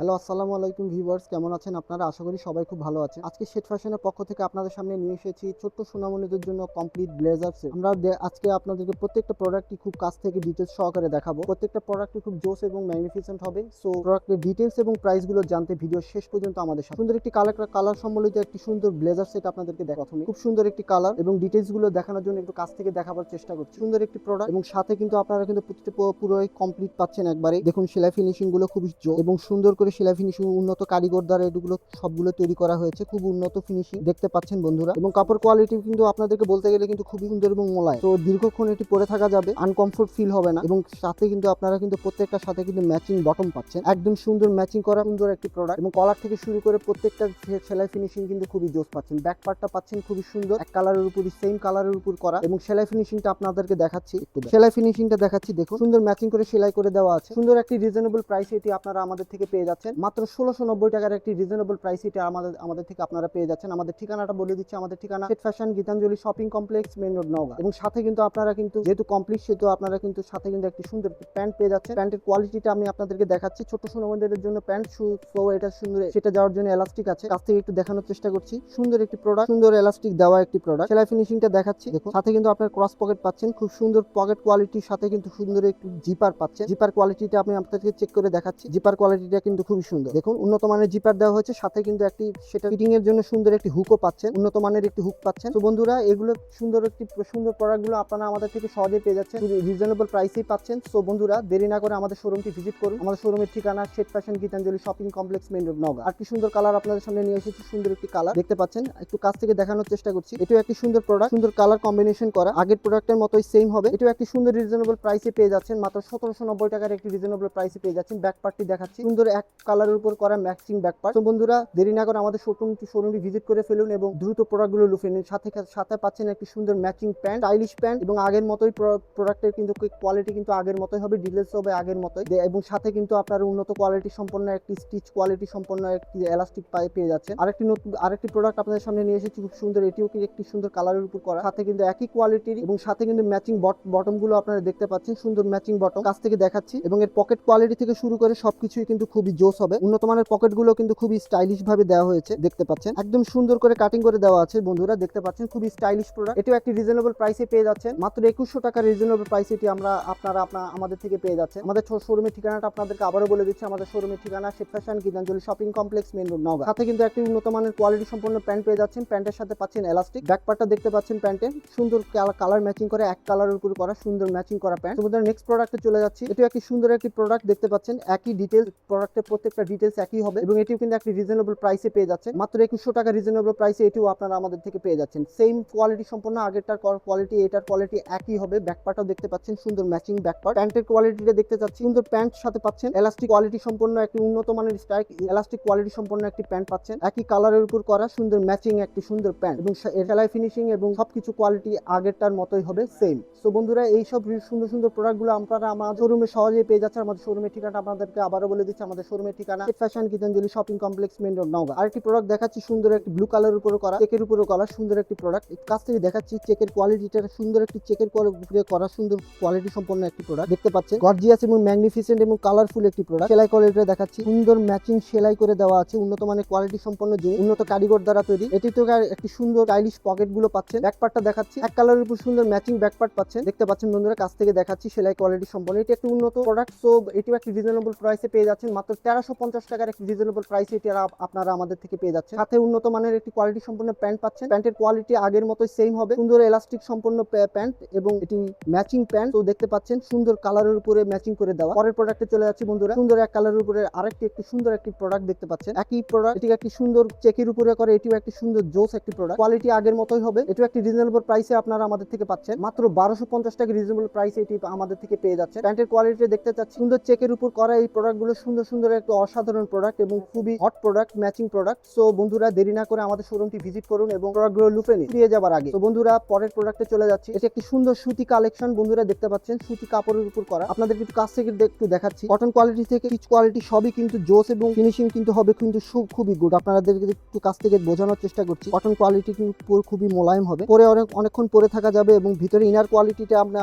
Hello, আসসালামু আলাইকুম viewers, কেমন আছেন আপনারা? আশা করি সবাই খুব ভালো আছেন। আজকে শেট ফ্যাশনের পক্ষ থেকে আপনাদের সামনে নিয়ে এসেছি ছোট্ট সোনামণিদের জন্য কমপ্লিট ব্লেজার আমরা আজকে আপনাদেরকে প্রত্যেকটা প্রোডাক্টই খুব কাছ থেকে ডিটেলস সহকারে দেখাবো। প্রত্যেকটা প্রোডাক্টই খুব জোস এবং ম্যাগনিফিসেন্ট হবে। সো প্রোডাক্টের ডিটেলস এবং প্রাইসগুলো জানতে ভিডিও শেষ পর্যন্ত আমাদের সাথে। সুন্দর একটি কালার কালার সম্বলিত একটি সুন্দর ব্লেজার সেট আপনাদেরকে দেখা প্রথমে খুব সুন্দর একটি কালার এবং ডিটেলসগুলো দেখানোর জন্য একটু কাছ থেকে দেখাবার চেষ্টা করছি। সুন্দর একটি প্রোডাক্ট এবং সাথে কিন্তু আপনারা কিন্তু প্রতিটা পুরো- পুরোই কমপ্লিট পাচ্ছেন একবারে। দেখুন, সেলাই ফিনিশিংগুলো খুবই জো এবং সুন্দর করে সেলাই ফিনিশিং উন্নত কারিগর দ্বারা এগুলো সবগুলো তৈরি করা হয়েছে। খুব উন্নত ফিনিশিং দেখতে পাচ্ছেন বন্ধুরা। এবং কাপড় কোয়ালিটি কিন্তু আপনাদেরকে বলতে গেলে কিন্তু খুবই সুন্দর এবং মোলায় তো দীর্ঘক্ষণ এটি পরে থাকা যাবে আনকমফোর্ট ফিল হবে না। এবং সাথে কিন্তু আপনারা কিন্তু প্রত্যেকটার সাথে কিন্তু ম্যাচিং বটম পাচ্ছেন। একদম সুন্দর ম্যাচিং করা, সুন্দর একটি প্রোডাক্ট এবং কলার থেকে শুরু করে প্রত্যেকটা সেলাই ফিনিশিং কিন্তু খুবই জোস পাচ্ছেন। ব্যাক পার্টটা পাচ্ছেন খুবই সুন্দর। এক কালারের উপরই সেম কালারের উপর করা। এবং সেলাই ফিনিশিংটা আপনাদেরকে দেখাচ্ছি একটু সেলাই ফিনিশিংটা দেখাচ্ছি, দেখুন। সুন্দর ম্যাচিং করে সেলাই করে দেওয়া আছে। সুন্দর একটি রিজনেবল প্রাইস এটি আপনারা আমাদের থেকে পেয়ে যাচ্ছেন। মাত্র ষোলোশো নব্বই টাকার একটি রিজনেবল প্রাইস এটি আমাদের আমাদের থেকে আপনারা পেয়ে যাচ্ছেন। আমাদের ঠিকানাটা বলে দিচ্ছি। আমাদের ঠিকানা set fashion Gitanjali shopping complex main road Naogaon. এবং সাথে কিন্তু আপনারা কিন্তু, যেহেতু কমপ্লিট সেহেতু আপনারা কিন্তু সাথে কিন্তু একটি সুন্দর প্যান্ট পেয়ে যাচ্ছেন। প্যান্টের কোয়ালিটিটা আমি আপনাদেরকে দেখাচ্ছি। ছোট সোনামন্দিরের জন্য প্যান্ট সো এটা সুন্দর, সেটা যাওয়ার জন্য এলাস্টিক আছে। কাছ থেকে একটু দেখানোর চেষ্টা করছি। সুন্দর একটি প্রোডাক্ট সুন্দর এলাস্টিক দেওয়া একটি প্রোডাক্ট সেলাই ফিনিশিংটা দেখাচ্ছি। দেখুন, সাথে কিন্তু আপনার ক্রস পকেট পাচ্ছেন। খুব সুন্দর পকেট কোয়ালিটির সাথে কিন্তু সুন্দর একটু জিপার পাচ্ছেন। জিপার কোয়ালিটিটা আমি আপনাদেরকে চেক করে দেখাচ্ছি। জিপার কোয়ালিটিটা কিন্তু খুবই সুন্দর। দেখুন, উন্নত মানের জিপার দেওয়া হয়েছে, সাথে কিন্তু একটি, সেটা ফিটিং এর জন্য সুন্দর একটি হুকও পাচ্ছেন। উন্নত মানের একটি হুক পাচ্ছেন। তো বন্ধুরা, এগুলো সুন্দর একটি, সুন্দর প্রোডাক্টগুলো আপনারা আমাদের থেকে সহজে পেয়ে যাচ্ছেন। রিজনেবল প্রাইসেই পাচ্ছেন। সো বন্ধুরা, দেরি না করে আমাদের শোরুমটি ভিজিট করুন। আমাদের শোরুমের ঠিকানা set fashion Gitanjali shopping complex main road Naogaon আর কি সুন্দর কালার আপনাদের সামনে নিয়ে এসেছি, সুন্দর একটি কালার দেখতে পাচ্ছেন, একটু কাছ থেকে দেখানোর চেষ্টা করছি। এটাও একটি সুন্দর প্রোডাক্ট সুন্দর কালার কম্বিনেশন করা। আগের প্রোডাক্টের মতোই সেম হবে। এটাও একটি সুন্দর রিজনেবল প্রাইসে পেয়ে যাচ্ছেন। মাত্র সতেরোশো নব্বই টাকার একটি রিজনেবল প্রাইসে পেয়ে যাচ্ছেন। ব্যাক পার্টটি দেখাচ্ছি। সুন্দর এক কালারের উপর করা ম্যাচিং ব্যাক পার্ট তো বন্ধুরা, দেরি না করে আমাদের শোরুমটি শোরুমটি ভিজিট করে ফেলুন এবং দ্রুত প্রোডাক্টগুলো লুফে নিন। সাথে সাথে পাচ্ছেন একটি সুন্দর ম্যাচিং প্যান্ট স্টাইলিশ প্যান্ট এবং আগের মতোই প্রোডাক্টের কিন্তু কোয়ালিটি কিন্তু আগের মতোই হবে ডিটেলস হবে আগের মতোই। এবং সাথে কিন্তু আপনার উন্নত কোয়ালিটি সম্পন্ন একটি স্টিচ কোয়ালিটি সম্পন্ন একটি এলাস্টিক পায়ে যাচ্ছেন আরেকটি নতুন আরেকটি প্রোডাক্ট আপনাদের সামনে নিয়ে এসেছি, খুব সুন্দর, এটিও কিন্তু একটি সুন্দর কালারের উপর করা। সাথে কিন্তু একই কোয়ালিটির এবং সাথে কিন্তু ম্যাচিং বটমগুলো আপনারা দেখতে পাচ্ছেন, সুন্দর ম্যাচিং বটম কাছ থেকে দেখাচ্ছি এবং এর পকেট কোয়ালিটি থেকে শুরু করে সবকিছুই কিন্তু খুবই জোস হবে। উন্নত মানের পকেটগুলো কিন্তু খুবই স্টাইলিশ ভাবে দেওয়া হয়েছে, দেখতে পাচ্ছেন। একদম সুন্দর করে কাটিং করে দেওয়া আছে বন্ধুরা, দেখতে পাচ্ছেন, খুবই স্টাইলিশ প্রোডাক্ট এটিও একটি রিজনেবল প্রাইসে পেয়ে যাচ্ছেন। মাত্র একুশশো টাকার রিজনেবল প্রাইসে এটি আমরা আপনারা আপনার আমাদের থেকে পেয়ে যাচ্ছেন। আমাদের শোরুমের ঠিকানাটা আপনাদেরকে আবারও বলে দিচ্ছি। আমাদের শোরুমের ঠিকানা Sheikh fashion Gitanjali shopping complex main road Naga সাথে কিন্তু একটি উন্নত মানের কোয়ালিটি সম্পন্ন প্যান্ট পেয়ে যাচ্ছেন। প্যান্টের সাথে পাচ্ছেন এলাস্টিক ব্যাক পার্টটা দেখতে পাচ্ছেন প্যান্টে সুন্দর কালার ম্যাচিং করে, এক কালারের উপর করা সুন্দর ম্যাচিং করা প্যান্ট তোমাদের নেক্সট প্রোডাক্টে চলে যাচ্ছি। এটিও একটি সুন্দর একটি প্রোডাক্ট দেখতে পাচ্ছেন। একই ডিটেলস প্রোডাক্টের প্রত্যেকটা ডিটেলস একই হবে এবং এটিও কিন্তু একটি রিজনেবল প্রাইসে পেয়ে যাচ্ছেন। মাত্র একুশশো টাকা রিজনেবল প্রাইসে এটিও আপনারা আমাদের থেকে পেয়ে যাচ্ছেন। সেম কোয়ালিটি সম্পন্ন, আগেরটার কোয়ালিটি এটার কোয়ালিটি একই হবে। ব্যাক পার্টও দেখতে পাচ্ছেন, সুন্দর ম্যাচিং ব্যাক পার্ট প্যান্টের কোয়ালিটিটা দেখতে চাচ্ছি, সুন্দর প্যান্ট সাথে পাচ্ছেন। এলাস্টিক কোয়ালিটি সম্পন্ন একটি উন্নত মানের স্টাইক এলাস্টিক কোয়ালিটি সম্পন্ন একটি প্যান্ট পাচ্ছেন। একই কালারের উপর করা, সুন্দর ম্যাচিং একটি সুন্দর প্যান্ট এবং সেলাই ফিনিশিং এবং সবকিছু কোয়ালিটি আগেরটার মতোই হবে সেম সো বন্ধুরা, এই সব সুন্দর সুন্দর প্রোডাক্টগুলো আপনারা আমাদের শোরুমে সহজেই পেয়ে যাচ্ছে আমাদের শোরুমের ঠিকানা আপনাদেরকে আবারও বলে দিচ্ছি, আমাদের শোরুমের ঠিকানা fashion Gitanjali shopping complex main road Naogaon আরেকটি প্রোডাক্ট দেখাচ্ছি, সুন্দর একটি ব্লু কালারের উপরে করা। চেকের উপরে করা, সুন্দর একটি প্রোডাক্ট কাছ থেকে দেখাচ্ছি চেকের কোয়ালিটিটা সুন্দর একটি চেকের উপরে করা, সুন্দর কোয়ালিটি সম্পন্ন একটি প্রোডাক্ট দেখতে পাচ্ছেন গর্জিয়াস এবং ম্যাগনিফিসেন্ট এবং কালারফুল একটি প্রোডাক্ট সেলাই কোয়ালিটিটা দেখাচ্ছি, সুন্দর ম্যাচিং সেলাই করে দেওয়া আছে, উন্নত মানের কোয়ালিটি সম্পন্ন যে উন্নত কারিগর দ্বারা তৈরি। এটি তো একটি সুন্দর স্টাইলিশ পকেটগুলো পাচ্ছেন। ব্যাক পার্টটা দেখাচ্ছি, এক কালারের উপর সুন্দর ম্যাচিং ব্যাক পার্ট পাচ্ছেন। দেখতে পাচ্ছেন বন্ধুরা, কাছ থেকে দেখাচ্ছি সেলাই কোয়ালিটি সম্পন্ন। এটি একটি উন্নত প্রোডাক্ট সো এটিও একটি রিজনেবল প্রাইসে পেয়ে যাচ্ছেন। মাত্র তেরোশো পঞ্চাশ টাকার একটি রিজনেবল প্রাইসে এটি আপ- আপনারা আমাদের থেকে পেয়ে যাচ্ছেন। সাথে উন্নত মানের একটি কোয়ালিটি সম্পূর্ণ প্যান্ট পাচ্ছেন। প্যান্টের কোয়ালিটি আগের মতোই সেম হবে। সুন্দর এলাস্টিক সম্পূর্ণ প্যান্ট এবং এটি ম্যাচিং প্যান্ট তো দেখতে পাচ্ছেন, সুন্দর কালারের উপরে ম্যাচিং করে দেওয়া। পরের প্রোডাক্টে চলে যাচ্ছি বন্ধুরা। সুন্দর এক কালারের উপরে আরেকটি, একটি সুন্দর একটি প্রোডাক্ট দেখতে পাচ্ছেন। একই প্রোডাক্ট এটি একটি সুন্দর চেকের উপরে করে, এটিও একটি সুন্দর জোস একটি প্রোডাক্ট কোয়ালিটি আগের মতোই হবে। এটিও একটি রিজনেবল প্রাইসে আপনারা আমাদের থেকে পাচ্ছেন। মাত্র বারোশো পঞ্চাশ টাকা রিজনেবল প্রাইসে এটি আমাদের থেকে পেয়ে যাচ্ছে প্যান্টের কোয়ালিটি দেখতে চাচ্ছি। সুন্দর চেকের উপর করা এই প্রোডাক্টগুলো সুন্দর সুন্দর একটা অসাধারণ প্রোডাক্ট এবং খুবই hot product matching product so বন্ধুরা, দেরি না করে আমাদের শোরুমটি ভিজিট করুন এবং প্রোডাক্টগুলো লুফে নিন। ফিরে যাবার আগে। তো বন্ধুরা, পরের প্রোডাক্টে চলে যাচ্ছি। এটি একটি সুন্দর সুতি কালেকশন বন্ধুরা, দেখতে পাচ্ছেন, সুতি কাপড়ের উপর করা। আপনাদের একটু কাছ থেকে একটু দেখাচ্ছি। কটন কোয়ালিটি থেকে পিচ কোয়ালিটি সবই কিন্তু জোস এবং ফিনিশিং কিন্তু হবে কিন্তু খুবই গুড আপনাদেরকে একটু কাছ থেকে বোঝানোর চেষ্টা করছি। কটন কোয়ালিটি কিন্তু খুবই মোলায়েম হবে। পরে অনেক, অনেকক্ষণ পরে থাকা যাবে এবং ভিতরে ইনার কোয়ালিটিটা আমরা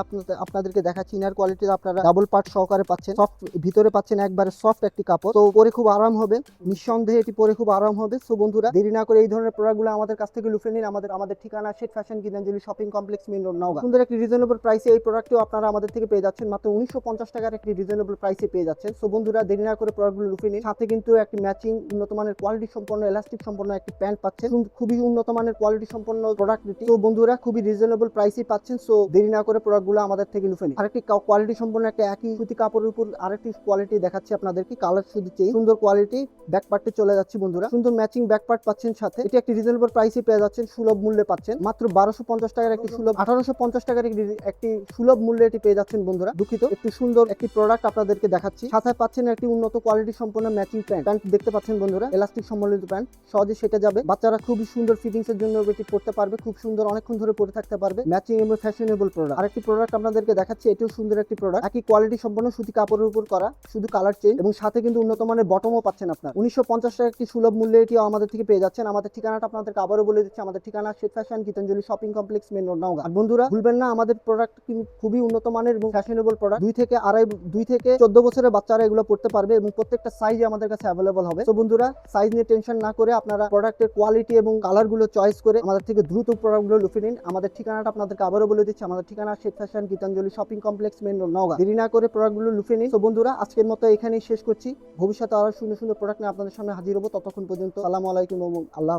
আপনাদেরকে দেখাচ্ছি। ইনার কোয়ালিটি আপনারা ডাবল পার্ট সহকারে পাচ্ছেন। সফট ভিতরে পাচ্ছেন একবারে সফট একটি কাপড়। তো পরে খুব আরাম হবে। নিঃসন্দেহে এটি পরে খুব আরাম হবে। সো বন্ধুরা, দেরি না করে এই ধরনের প্রোডাক্টগুলো আমাদের কাছ থেকে লুফে নিন। আমাদের আমাদের ঠিকানা Sheikh fashion Gitanjali shopping complex main road Naogaon. সুন্দর একটি রিজনেবল প্রাইসে এই প্রোডাক্টটিও আপনারা আমাদের থেকে পেয়ে যাচ্ছেন। মাত্র উনিশশো পঞ্চাশ টাকার একটি রিজনেবল প্রাইসে পেয়ে যাচ্ছেন। সো বন্ধুরা, দেরি না করে প্রোডাক্টগুলো লুফে নিন। সাথে কিন্তু একটি ম্যাচিং উন্নত মানের কোয়ালিটি সম্পন্ন এলাস্টিক সম্পন্ন একটি প্যান্ট পাচ্ছেন। খুবই উন্নত মানের কোয়ালিটি সম্পন্ন প্রোডাক্ট তো বন্ধুরা, খুবই রিজনেবল প্রাইসে পাচ্ছেন। সো দেরি না করে প্রোডাক্টগুলো আমাদের থেকে লুফে নিন। আরেকটি কোয়ালিটি সম্পন্ন একটা একই সুতি কাপড়ের উপর আরেকটি কোয়ালিটি দেখাচ্ছি আপনাদেরকে। কালার শুধু চেয়ে সুন্দর কোয়ালিটি ব্যাক পার্টে চলে যাচ্ছে বন্ধুরা। সুন্দর ম্যাচিং ব্যাক পার্ট পাচ্ছেন সাথে। এটি একটি রিজনেবল প্রাইসে পেয়ে যাচ্ছেন, সুলভ মূল্যে পাচ্ছেন। মাত্র বারোশো পঞ্চাশ টাকার একটি সুলভ, আঠারোশো পঞ্চাশ টাকার একটি সুলভ মূল্যে এটি পেয়ে যাচ্ছেন বন্ধুরা। দুঃখিত, একটি সুন্দর একটি প্রোডাক্ট আপনাদেরকে দেখাচ্ছি। সাথে পাচ্ছেন একটি উন্নত কোয়ালিটি সম্পন্ন ম্যাচিং প্যান্ট প্যান্ট দেখতে পাচ্ছেন বন্ধুরা এলাস্টিক সম্বলিত প্যান্ট সহজে সেটা যাবে। বাচ্চারা খুবই সুন্দর ফিটিংস এর জন্য এটি পড়তে পারবে, খুব সুন্দর অনেকক্ষণ ধরে পরে থাকতে পারবে। ম্যাচিং এবং ফ্যাশনেবল প্রোডাক্ট আরেকটি প্রোডাক্ট আপনাদেরকে দেখাচ্ছি, এটিও সুন্দর একটি প্রোডাক্ট একই কোয়ালিটি সম্পন্ন সুতি কাপড়ের উপর করা, শুধু কালার চেঞ্জ এবং সাথে কিন্তু উন্নত মানের বটমও পাচ্ছেন আপনার। উনিশশো পঞ্চাশ টাকা একটি সুলভ মূল্যে এটিও আমাদের থেকে পেয়ে যাচ্ছেন। আমাদের ঠিকানাটা আপনাদেরকে আবারও বলে দিচ্ছি। আমাদের ঠিকানা Sheikh fashion Gitanjali shopping complex main road Naogaon. বন্ধুরা, ভুলবেন না, আমাদের প্রোডাক্ট খুবই উন্নত মানের এবং ফ্যাশনেবল প্রোডাক্ট দুই থেকে আড়াই, দুই থেকে চোদ্দ বছরের বাচ্চারা এগুলো পড়তে পারবে এবং প্রত্যেকটা সাইজ আমাদের কাছে অ্যাভেলেবল হবে। তো বন্ধুরা সাইজ নিয়ে টেনশন না করে আপনারা প্রোডাক্টের কোয়ালিটি এবং কালারগুলো চয়েস করে আমাদের থেকে দ্রুত প্রোডাক্টগুলো লুফে নিন। আমাদের ঠিকানাটা আপনাদেরকে আবারও বলে দিচ্ছি। আমাদের ঠিকানা Sheikh fashion Gitanjali shopping complex main road Naogaon. দেরি না করে প্রোডাক্টগুলো লুফে নিন। তো বন্ধুরা, আজকের মতো এখানেই শেষ করছি। ভবিষ্যতে আরও সুন্দর সুন্দর প্রোডাক্ট নিয়ে আপনাদের সামনে হাজির হব। ততক্ষণ পর্যন্ত আলাম আলাইকুম আল্লাহ